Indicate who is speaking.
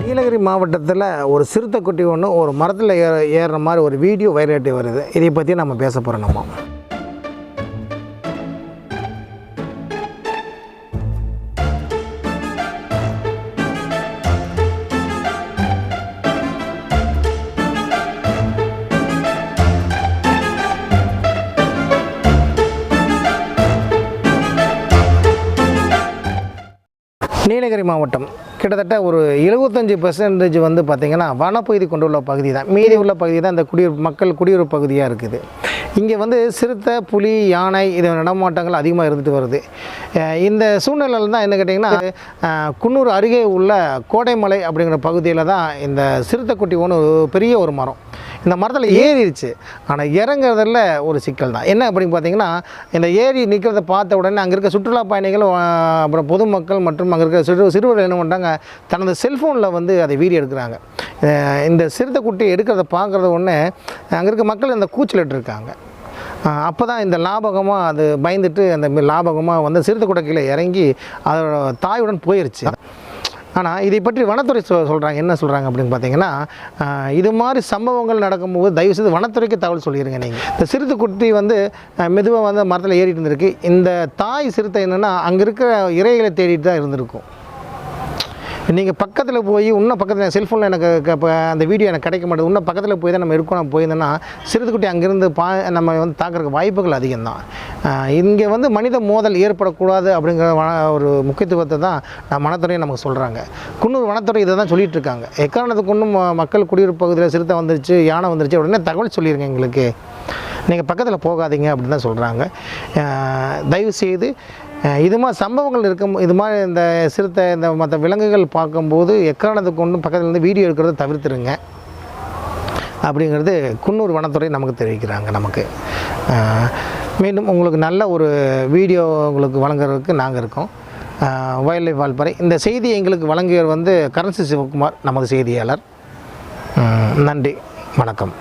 Speaker 1: நீலகிரி மாவட்டத்தில் ஒரு சிறுத்தை குட்டி ஒன்று ஒரு மரத்தில் ஏற ஏறுற மாதிரி ஒரு வீடியோ வைரேட்டி வருது. இதை பற்றி நம்ம பேச போகிறோம் நம்ம. நீலகிரி மாவட்டம். கிட்டத்தட்ட ஒரு எழுபத்தஞ்சி பெர்சன்டேஜ் வந்து பார்த்திங்கன்னா வனப்பகுதி கொண்டுள்ள பகுதி தான் மீதி உள்ள பகுதி தான் இந்த குடியிருப்பு மக்கள் குடியிருப்பு பகுதியாக இருக்குது. இங்கே வந்து சிறுத்தை புலி யானை இது நடமாட்டங்கள் அதிகமாக இருந்துட்டு வருது. இந்த சூழ்நிலையில் தான் என்ன கேட்டிங்கன்னா குன்னூர் அருகே உள்ள கோடைமலை அப்படிங்கிற பகுதியில் தான் இந்த சிறுத்தை குட்டி ஒன்று பெரிய ஒரு மரம். இந்த மரத்தில் ஏறிடுச்சு ஆனால் இறங்குறதுல ஒரு சிக்கல் தான். என்ன அப்படின்னு பார்த்தீங்கன்னா இந்த ஏரி நிற்கிறத பார்த்த உடனே அங்கே இருக்க சுற்றுலா பயணிகள் அப்புறம் பொதுமக்கள் மற்றும் அங்கே இருக்க சிறு சிறுவர்கள் என்ன பண்ணுறாங்க தனது செல்ஃபோனில் வந்து அதை வீடியோ எடுக்கிறாங்க. இந்த சிறுத்தை குட்டி எடுக்கிறத பார்க்குறது உடனே அங்கே இருக்க மக்கள் இந்த கூச்சலிட்டு இருக்காங்க. அப்போ தான் இந்த லாபகமாக அது பயந்துட்டு அந்த லாபகமாக வந்து சிறுத்தை குட்டை கீழே இறங்கி அதோட தாயுடன் போயிருச்சு. ஆனால் இதை பற்றி வனத்துறை சொ சொல்கிறாங்க என்ன சொல்கிறாங்க அப்படின்னு பார்த்தீங்கன்னா இது மாதிரி சம்பவங்கள் நடக்கும்போது தயவுசெய்து வனத்துறைக்கு தகவல் சொல்லிடுங்க நீங்கள் இந்த சிறுத்தை குட்டி வந்து மெதுவாக வந்து மரத்தில் ஏறிட்டு இருந்திருக்கு. இந்த தாய் சிறுத்தை என்னென்னா அங்கே இருக்கிற இறைகளை தேடிட்டு தான் இருந்திருக்கும். நீங்கள் பக்கத்தில் போய் இன்னும் பக்கத்தில் செல்ஃபோனில் எனக்கு இப்போ அந்த வீடியோ எனக்கு கிடைக்க மாட்டேது இன்னும் பக்கத்தில் போய் தான் நம்ம எடுக்கணும் நான் போயிருந்தேன்னா சிறுத்தைக்குட்டி அங்கேருந்து பா நம்ம வந்து தாக்குறதுக்கு வாய்ப்புகள் அதிகம்தான். இங்கே வந்து மனித மோதல் ஏற்படக்கூடாது அப்படிங்கிற ஒரு முக்கியத்துவத்தை தான் நான் வனத்துறையை நமக்கு சொல்கிறாங்க குன்னூர் வனத்துறை இதை தான் சொல்லிட்டு இருக்காங்க. எக்காரணத்துக்கு ஒன்றும் மக்கள் குடியிருப்பு பகுதியில் சிறுத்தை வந்துருச்சு யானை வந்துருச்சு உடனே தகவல் சொல்லிடுங்க எங்களுக்கு. நீங்கள் பக்கத்தில் போகாதீங்க அப்படின்னு தான் சொல்கிறாங்க தயவுசெய்து இது மாதிரி சம்பவங்கள் இருக்கும் இது மாதிரி இந்த சிறுத்தை இந்த மற்ற விலங்குகள் பார்க்கும்போது எக்காரணத்துக்கு கொண்டு பக்கத்தில் இருந்து வீடியோ எடுக்கிறத தவிர்த்துருங்க. அப்படிங்கிறது குன்னூர் வனத்துறை நமக்கு தெரிவிக்கிறாங்க நமக்கு. மீண்டும் உங்களுக்கு நல்ல ஒரு வீடியோ உங்களுக்கு வழங்குறதுக்கு நாங்கள் இருக்கோம். Wild life Valparai. இந்த செய்தியை எங்களுக்கு வழங்கியவர் வந்து கரன்சி சிவகுமார் நமது செய்தியாளர். நன்றி. வணக்கம்.